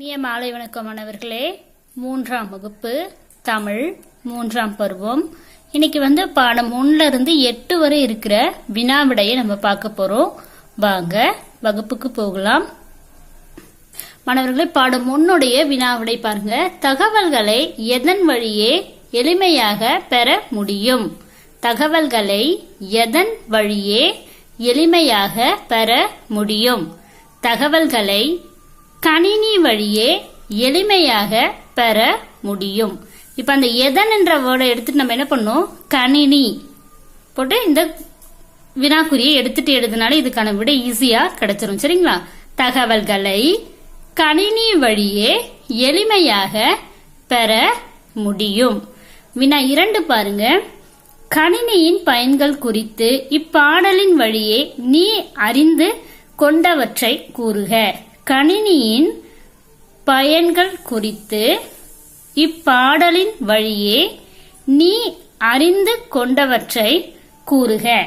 இனிய மாலை வணக்கம் மாணவர்களே. மூன்றாம் வகுப்பு தமிழ் மூன்றாம் பருவம். இன்னைக்கு வந்து பாடம் ஒன்னுல இருந்து எட்டு வரை இருக்கிற வினாவிடையை நம்ம பார்க்க போறோம். வாங்க வகுப்புக்கு போகலாம். மாணவர்களே பாடம் ஒன்னுடைய வினாவிடை பாருங்க. தகவல்களை எதன் வழியே எளிமையாக பெற முடியும்? தகவல்களை எதன் வழியே எளிமையாக பெற முடியும்? தகவல்களை கணினி வழியே எளிமையாக பெற முடியும். இப்ப அந்த எதன் என்ற வேர்டை எடுத்துட்டு நம்ம என்ன பண்ணோம் கணினி. போட்டு இந்த வினாக்குறியை எடுத்துட்டு எழுதினாலே இதுக்கான விட ஈஸியா கிடைச்சிரும். சரிங்களா? தகவல்களை கணினி வழியே எளிமையாக பெற முடியும். வினா இரண்டு பாருங்க. கணினியின் பயன்கள் குறித்து இப்பாடலின் வழியே நீ அறிந்து கொண்டவற்றை கூறுக. கணினியின் பயன்கள் குறித்து இப்பாடலின் வழியே நீ அறிந்து கொண்டவற்றை கூறுக.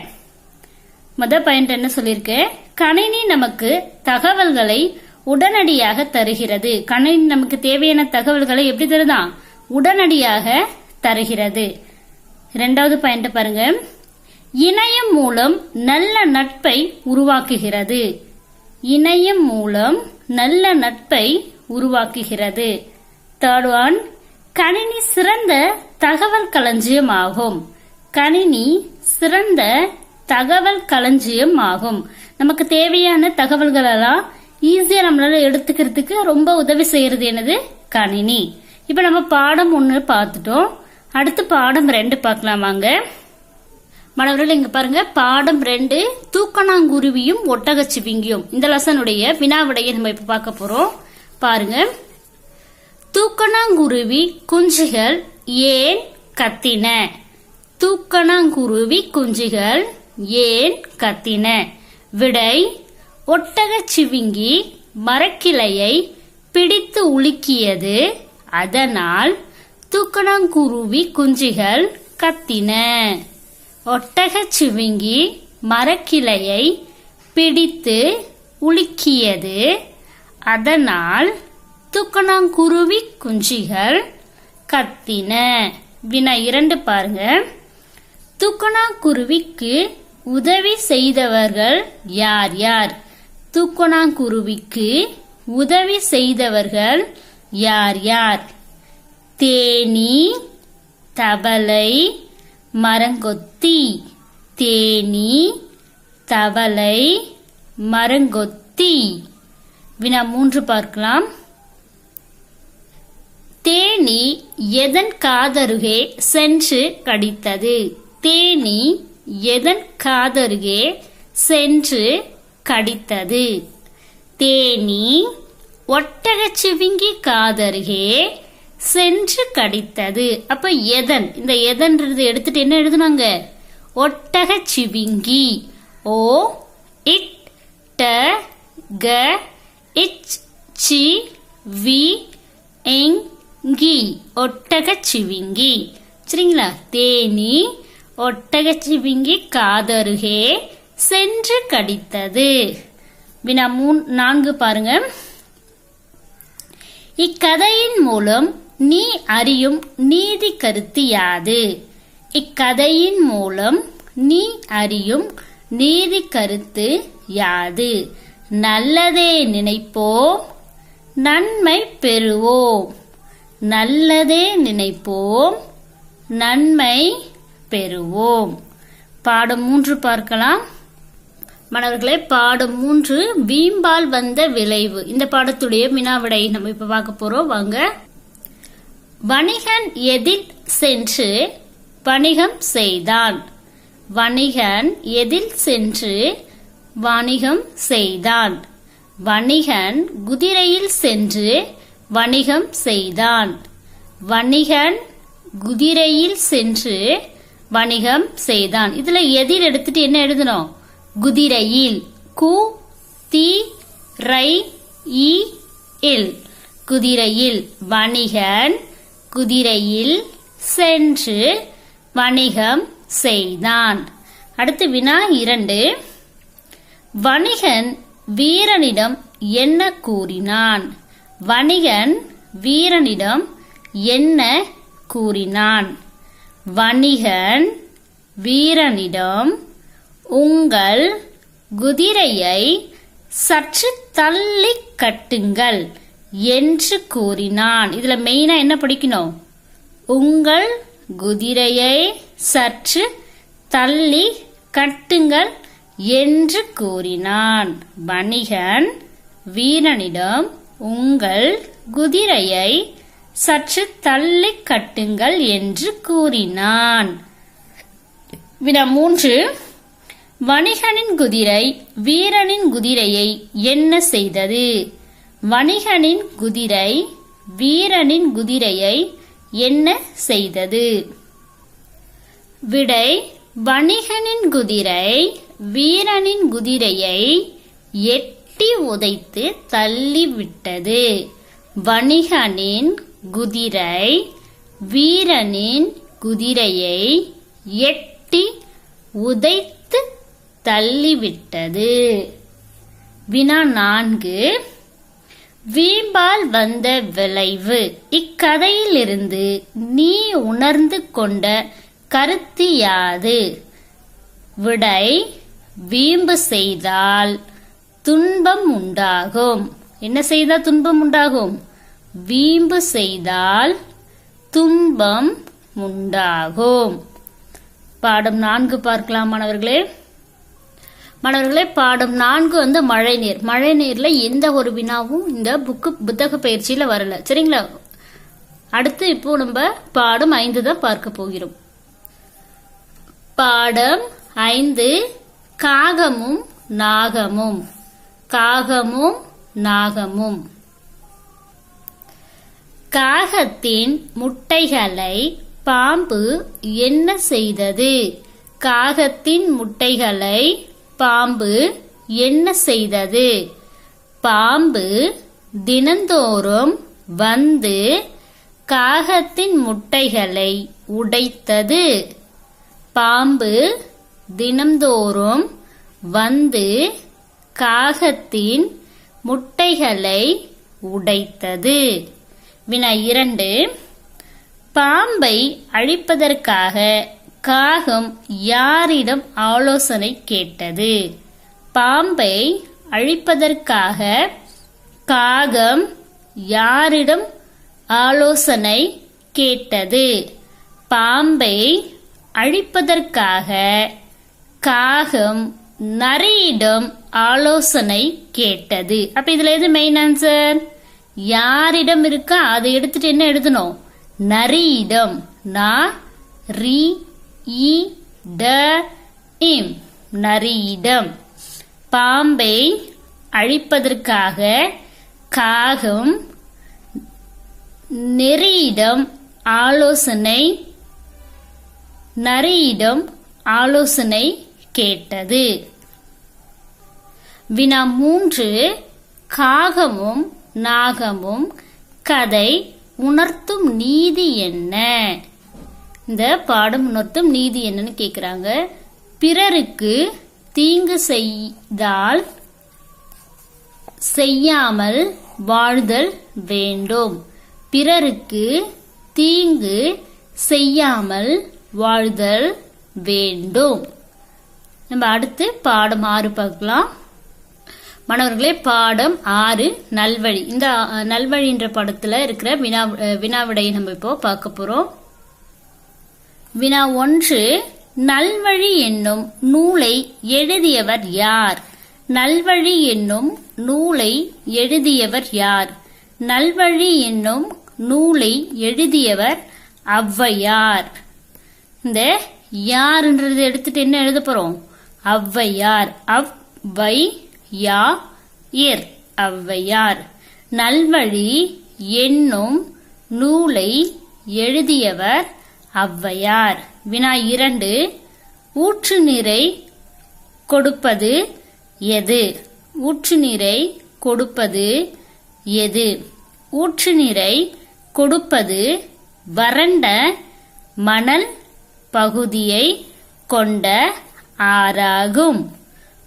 முத பயன் என்ன சொல்லியிருக்கு? கணினி நமக்கு தகவல்களை உடனடியாக தருகிறது. கணினி நமக்கு தேவையான தகவல்களை எப்படி தருதான் உடனடியாக தருகிறது. இரண்டாவது பாயிண்ட் பாருங்க. இணையம் மூலம் நல்ல நட்பை உருவாக்குகிறது. இணையம் மூலம் நல்ல நட்பை உருவாக்குகிறது. தேர்ட் ஒன் கணினி சிறந்த தகவல் களஞ்சியம் ஆகும். கணினி சிறந்த தகவல் களஞ்சியம் ஆகும். நமக்கு தேவையான தகவல்கள் எல்லாம் ஈஸியா நம்மளால எடுத்துக்கிறதுக்கு ரொம்ப உதவி செய்யறது என்னது? கணினி. இப்ப நம்ம பாடம் ஒன்று பார்த்துட்டோம். அடுத்து பாடம் ரெண்டு பார்க்கலாம் வாங்க மாணவர்கள் இங்க பாருங்க. பாடம் ரெண்டு தூக்கணாங்குருவியும் ஒட்டகச்சிவிங்கியும். இந்த லெசனுடைய வினாவிடையை நம்ம இப்ப பார்க்க போறோம். பாருங்க. தூக்கணாங்குருவி குஞ்சுகள் ஏன் கத்தின? தூக்கணாங்குருவி குஞ்சுகள் ஏன் கத்தின? விடை ஒட்டகச்சிவிங்கி மரக்கிளையை பிடித்து உலுக்கியது. அதனால் தூக்கணாங்குருவி குஞ்சுகள் கத்தின. ஒட்டகச் சிவிங்கி மரக்கிளையை பிடித்து உலுக்கியது. அதனால் துக்கணாங்குருவி குஞ்சிகள் கத்தின. வினா இரண்டு பாருங்க. துக்கணாங்குருவிக்கு உதவி செய்தவர்கள் யார் யார்? தூக்கணாங்குருவிக்கு உதவி செய்தவர்கள் யார் யார்? தேனி தவளை மரங்கொத்தி தேனி தவளை மரங்கொத்தி. வினா மூன்று பார்க்கலாம். தேனி எதன் காதருகே சென்று கடித்தது? தேனி எதன் காதருகே சென்று கடித்தது? தேனி ஒட்டகச்சிவிங்கி காதருகே சென்று கடித்தது. அப்ப எதன்? இந்த எதன்றது எடுத்துட்டு என்ன எழுதுனாங்க? ஒட்டக சிவிங்கி. ஓ இட் ட க இச் சி வி எங் கி. ஒட்டக சிவிங்கி. சரிங்களா? தேனி ஒட்டக சிவிங்கி காதருகே சென்று கடித்தது. வினா மூன் நான்கு பாருங்க. இக்கதையின் மூலம் நீ அறியும் நீதி கருத்து யாது? இக்கதையின் மூலம் நீ அறியும் நீதி கருத்து யாது? நல்லதே நினைப்போம் நன்மை பெறுவோம். நல்லதே நினைப்போம் நன்மை பெறுவோம். பாடம் மூன்று பார்க்கலாம். மாணவர்களே பாடம் மூன்று வீம்பால் வந்த விளைவு. இந்த பாடத்துடைய வினாவிடை நம்ம இப்ப பார்க்க போறோம். வாங்க. வணிகன் எதில் சென்று வணிகம் செய்தான். வணிகன் எதில் சென்று வணிகம் செய்தான். வணிகன் குதிரையில் சென்று வணிகம் செய்தான். வணிகன் குதிரையில் சென்று வணிகம் செய்தான். இதுல எதில் எடுத்துட்டு என்ன எழுதணும்? குதிரையில். கு தி ரை இல். குதிரையில் வணிகன் குதிரையில் சென்று வணிகம் செய்தான். அடுத்து வினா இரண்டு. வணிகன் வீரனிடம் என்ன கூறினான்? வணிகன் வீரனிடம் என்ன கூறினான்? வணிகன் வீரனிடம் உங்கள் குதிரையை சற்று தள்ளி கட்டுங்கள். என்று கூறினான். இதுல மெயினா என்ன படிக்கணும்? உங்கள் குதிரையை சற்று தள்ளி கட்டுங்கள் என்று கூறினான். வணிகன் வீரனிடம் உங்கள் குதிரையை சற்று தள்ளி கட்டுங்கள் என்று கூறினான். வினா மூன்று. வணிகனின் குதிரை வீரனின் குதிரையை என்ன செய்தது? வணிகனின் குதிரை வீரனின் குதிரையை என்ன செய்தது? விடை வணிகனின் குதிரை வீரனின் குதிரையை எட்டி உதைத்து தள்ளிவிட்டது. வணிகனின் குதிரை வீரனின் குதிரையை எட்டி உதைத்து தள்ளிவிட்டது. வினா நான்கு. வீம்பால் வந்த விளைவு. இக்கதையிலிருந்து நீ உணர்ந்து கொண்ட கருத்து யாது? விடை வீம்பு செய்தால் துன்பம் உண்டாகும். என்ன செய்தால் துன்பம் உண்டாகும்? வீம்பு செய்தால் துன்பம் உண்டாகும். பாடம் நான்கு பார்க்கலாம் மாணவர்களே. மாணவர்களே பாடம் நான்கு வந்து மழை நீர் மழை நீர்ல எந்த ஒரு வினாவும் இந்த புக்கு புத்தக பயிற்சியில வரல. சரிங்களா? அடுத்து இப்போ நம்ம பாடம் ஐந்து தான் பார்க்க போகிறோம். பாடம் ஐந்து காகமும் நாகமும். காகமும் நாகமும். காகத்தின் முட்டைகளை பாம்பு என்ன செய்தது? காகத்தின் முட்டைகளை பாம்பு என்ன செய்தது? பாம்பு தினந்தோறும் வந்து காகத்தின் முட்டைகளை உடைத்தது. பாம்பு தினந்தோறும் வந்து காகத்தின் முட்டைகளை உடைத்தது. வினா இரண்டு பாம்பை அழிப்பதற்காக காகம் யாரிடம் ஆலோசனை கேட்டது? பாம்பை அழிப்பதற்காக காகம் யாரிடம் ஆலோசனை கேட்டது? பாம்பை அழிப்பதற்காக காகம் நரியிடம் ஆலோசனை கேட்டது. அப்ப இதுல எது மெயின் ஆன்சர் யாரிடம் இருக்கா? அதை எடுத்துட்டு என்ன எழுதணும்? நரியிடம். நா ரீ இ ட இம் நரியிடம். பாம்பை அழிப்பதற்காக காகம் நெறியிடம் ஆலோசனை நரியிடம் ஆலோசனை கேட்டது. வினா மூன்று காகமும் நாகமும் கதை உணர்த்தும் நீதி என்ன? இந்த பாடம் உணர்த்தும் நீதி என்னன்னு கேக்குறாங்க. பிறருக்கு தீங்கு செய்தால் செய்யாமல் வாழ்தல் வேண்டும். பிறருக்கு தீங்கு செய்யாமல் வாழ்தல் வேண்டும். நம்ம அடுத்து பாடம் ஆறு பார்க்கலாம். மாணவர்களே பாடம் ஆறு நல்வழி. இந்த நல்வழின்ற படத்துல இருக்கிற வினா வினாவிடையை நம்ம இப்போ பார்க்க போறோம். வினா ஒன்று நல்வழி என்னும் நூலை எழுதியவர் யார்? நல்வழி என்னும் நூலை எழுதியவர் யார்? நல்வழி என்னும் நூலை எழுதியவர் ஔவையார். இந்த யார்ன்றது எடுத்துட்டு என்ன எழுத போறோம்? ஔவையார். அவ்வை யா இர் ஔவையார். நல்வழி என்னும் நூலை எழுதியவர் ஔவையார் வினா இரண்டு ஊற்று நீரை கொடுப்பது எது? ஊற்று நீரை கொடுப்பது எது? ஊற்று நீரை கொடுப்பது வறண்ட மணல் பகுதியை கொண்ட ஆறாகும்.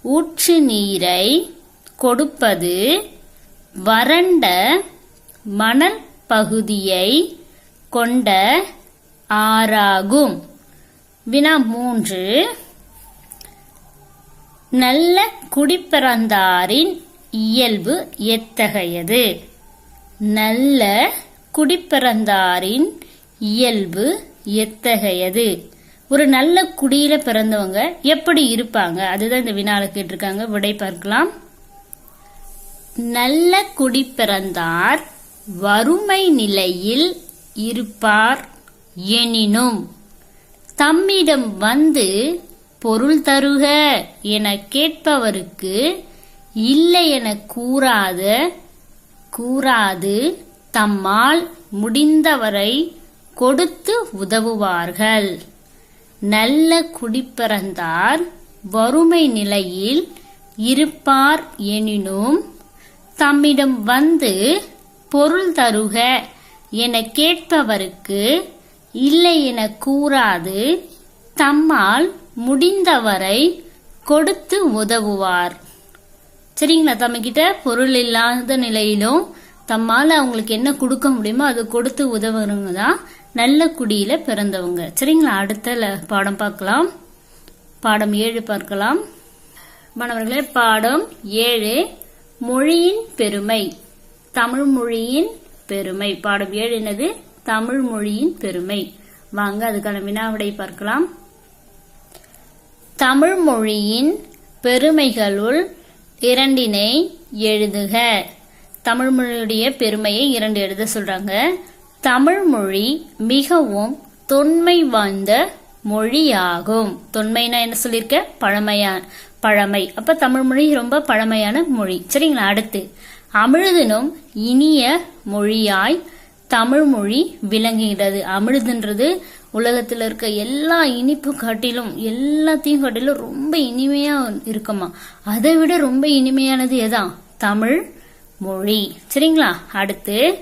ஊற்று நீரை கொடுப்பது வறண்ட மணல் பகுதியை கொண்ட ஆறாகும். வினா மூன்று. நல்ல குடிப்பிறந்தாரின் இயல்பு எத்தகையது? நல்ல குடிப்பிறந்தாரின் இயல்பு எத்தகையது? ஒரு நல்ல குடியில பிறந்தவங்க எப்படி இருப்பாங்க? அதுதான் இந்த வினால கேட்டிருக்காங்க. விடை பார்க்கலாம். நல்ல குடிப்பிறந்தார் வறுமை நிலையில் இருப்பார். எனினும் தம்மிடம் வந்து பொருள் தருக என கேட்பவருக்கு இல்லை என கூறாத கூறாது தம்மால் முடிந்தவரை கொடுத்து உதவுவார்கள். நல்ல குடிப்பிறந்தார் வறுமை நிலையில் இருப்பார் எனினும் தம்மிடம் வந்து பொருள் தருக என கேட்பவருக்கு இல்லை என கூறாது தம்மால் முடிந்தவரை கொடுத்து உதவுவார். சரிங்களா தம்மகிட்ட பொருள் இல்லாத நிலையிலும் தம்மால் அவங்களுக்கு என்ன கொடுக்க முடியுமோ அது கொடுத்து உதவுறவங்க தான் நல்ல குடியில பிறந்தவங்க. சரிங்களா அடுத்த ல- பாடம் பார்க்கலாம். பாடம் ஏழு பார்க்கலாம். மாணவர்களே பாடம் ஏழு மொழியின் பெருமை. தமிழ் மொழியின் பெருமை. பாடம் ஏழு என்னது? தமிழ் மொழியின் பெருமை. வாங்க அதுக்கான வினாவிடை பார்க்கலாம். தமிழ் மொழியின் பெருமைகளுள் இரண்டினை எழுதுக. தமிழ் மொழியுடைய பெருமையை இரண்டு எழுத சொல்றாங்க. தமிழ் மொழி மிகவும் தொன்மை வாய்ந்த மொழியாகும். தொன்மைனா என்ன சொல்லியிருக்க பழமையான பழமை. அப்ப தமிழ் மொழி ரொம்ப பழமையான மொழி. சரிங்களா? அடுத்து அமிழ்தினும் இனிய மொழியாய் தமிழ் மொழி விளங்குகிறது. அமிழ்துன்றது உலகத்துல இருக்க எல்லா இனிப்பு காட்டிலும் எல்லாத்தையும் காட்டிலும் ரொம்ப இனிமையா இருக்குமா? அதை விட ரொம்ப இனிமையானது எதான் தமிழ் மொழி சரிங்களா? அடுத்து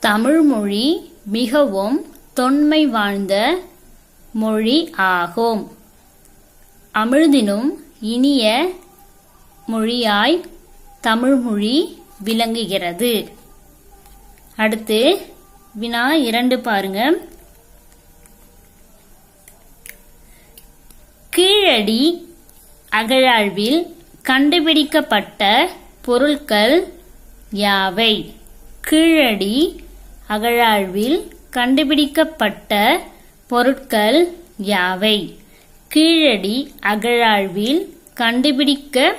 தமிழ் மொழி மிகவும் தொன்மை வாழ்ந்த மொழி ஆகும். அமிழ்தினும் இனிய மொழியாய் தமிழ் மொழி விளங்குகிறது. அடுத்து வினா இரண்டு பாருங்க. கீழடி அகழாழ்வில் கண்டுபிடிக்கப்பட்ட பொருட்கள் யாவை? கீழடி அகழாழ்வில் கண்டுபிடிக்கப்பட்ட பொருட்கள் யாவை? கீழடி அகழாழ்வில் கண்டுபிடிக்க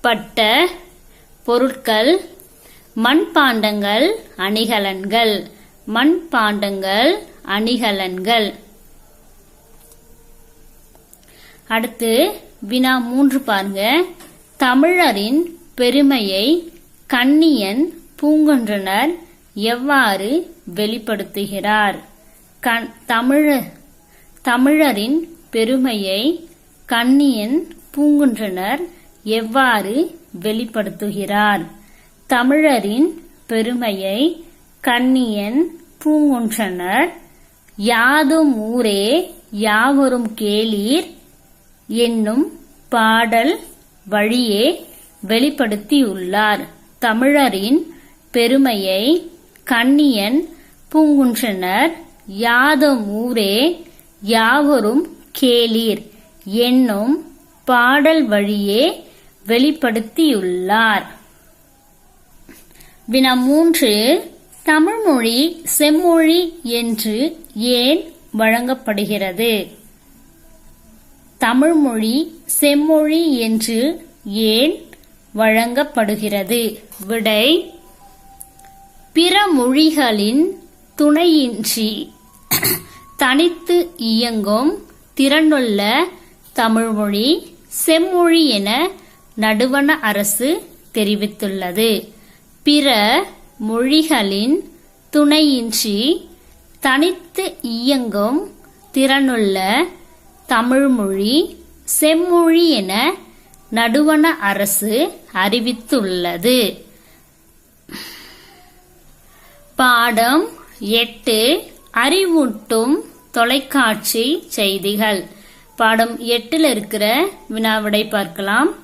பட்ட பொருட்கள் மண்பாண்டங்கள் அணிகலன்கள். மண்பாண்டங்கள் அணிகலன்கள். அடுத்து வினா மூன்று பாருங்க. தமிழரின் பெருமையை கண்ணியன் பூங்கொன்றனர் எவ்வாறு வெளிப்படுத்துகிறார்? கண் தமிழ தமிழரின் பெருமையை கண்ணியன் பூங்குன்றனர் எவ்வாறு வெளிப்படுத்துகிறார்? தமிழரின் பெருமையை கண்ணியன் பூங்குன்றனர். யாதும் ஊரே யாவரும் கேளீர் என்னும் பாடல் வழியே வெளிப்படுத்தியுள்ளார். தமிழரின் பெருமையை கண்ணியன் பூங்குன்றனர். யாதும் ஊரே யாவரும் கேளீர் என்னும் பாடல் வழியே வெளிப்படுத்தியுள்ளார். வினா மூன்று தமிழ்மொழி செம்மொழி என்று ஏன் வழங்கப்படுகிறது? தமிழ்மொழி செம்மொழி என்று ஏன் வழங்கப்படுகிறது? விடை பிற மொழிகளின் துணையின்றி தனித்து இயங்கும் திறனுள்ள தமிழ்மொழி செம்மொழி என நடுவண அரசு தெரிவித்துள்ளது. பிற மொழிகளின் துணையின்றி தனித்து இயங்கும் திறனுள்ள தமிழ்மொழி செம்மொழி என நடுவண அரசு அறிவித்துள்ளது. பாடம் எட்டு. அறிவூட்டும் தொலைக்காட்சி செய்திகள். பாடம் எட்டில் இருக்கிற வினாவிடை பார்க்கலாம்.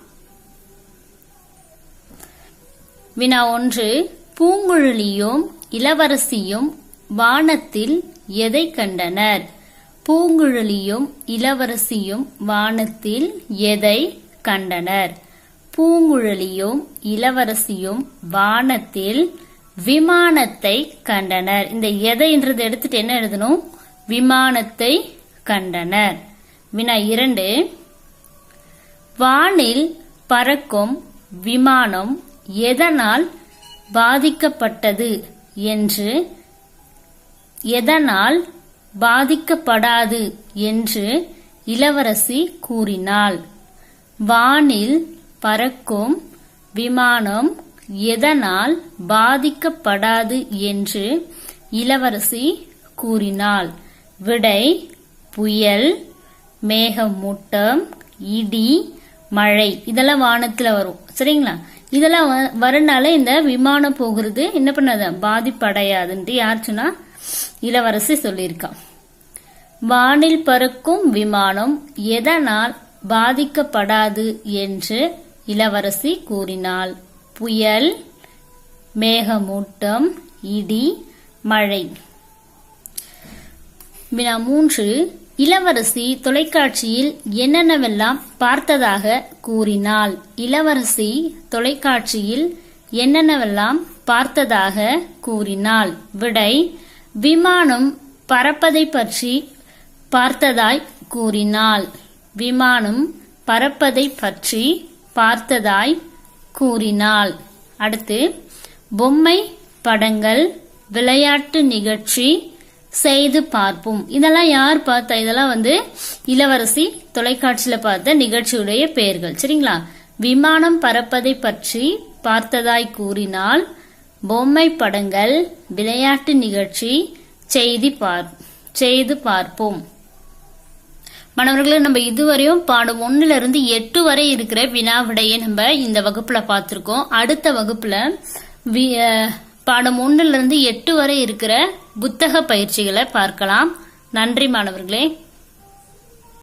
வினா ஒன்று பூங்குழலியும் இளவரசியும் வானத்தில் எதை கண்டனர்? பூங்குழலியும் இளவரசியும் வானத்தில் எதை கண்டனர்? பூங்குழலியும் இளவரசியும் வானத்தில் விமானத்தை கண்டனர். இந்த எதைன்றது எடுத்துட்டு என்ன எழுதணும்? விமானத்தை கண்டனர். வினா இரண்டு வானில் பறக்கும் விமானம் எதனால் பாதிக்கப்பட்டது என்று எதனால் பாதிக்கப்படாது என்று இளவரசி கூறினாள். வானில் பறக்கும் விமானம் எதனால் பாதிக்கப்படாது என்று இளவரசி கூறினாள். விடை புயல் மேகமூட்டம் இடி மழை. இதெல்லாம் வானத்துல வரும். சரிங்களா? இதெல்லாம் வ- வரனால இந்த விமானம் போகிறது என்ன பண்ணாத? பாதிப்படையாதுன்ட்டு யார் சொன்னா? இளவரசி சொல்லியிருக்கான் வானில் பறக்கும் விமானம் எதனால் பாதிக்கப்படாது என்று இளவரசி கூறினாள். புயல் மேகமூட்டம் இடி மழை. வினா மூன்று. இளவரசி தொலைக்காட்சியில் என்னென்னவெல்லாம் பார்த்ததாக கூறினாள்? இளவரசி தொலைக்காட்சியில் என்னென்னவெல்லாம் பார்த்ததாக கூறினாள்? விடை விமானம் பறப்பதை பற்றி பார்த்ததாய் கூறினாள். விமானம் பறப்பதை பற்றி பார்த்ததாய் கூறினாள். அடுத்து பொம்மை படங்கள் விளையாட்டு நிகழ்ச்சி செய்து பார்ப்போம். இதெல்லாம் யார் பார்த்தா? இதெல்லாம் வந்து இளவரசி தொலைக்காட்சியில பார்த்த நிகழ்ச்சியுடைய பெயர்கள். சரிங்களா? விமானம் பறப்பதை பற்றி பார்த்ததாய் கூறினால் பொம்மை படங்கள் விளையாட்டு நிகழ்ச்சி செய்தி பார் செய்து பார்ப்போம். மாணவர்களே நம்ம இதுவரையும் பாடம் ஒன்னுல இருந்து எட்டு வரை இருக்கிற வினா விடையை நம்ம இந்த வகுப்புல பார்த்திருக்கோம். அடுத்த வகுப்புல வி- பாடம் ஒன்னுல இருந்து எட்டு வரை இருக்கிற புத்தக பயிற்சிகளை பார்க்கலாம். நன்றி மாணவர்களே.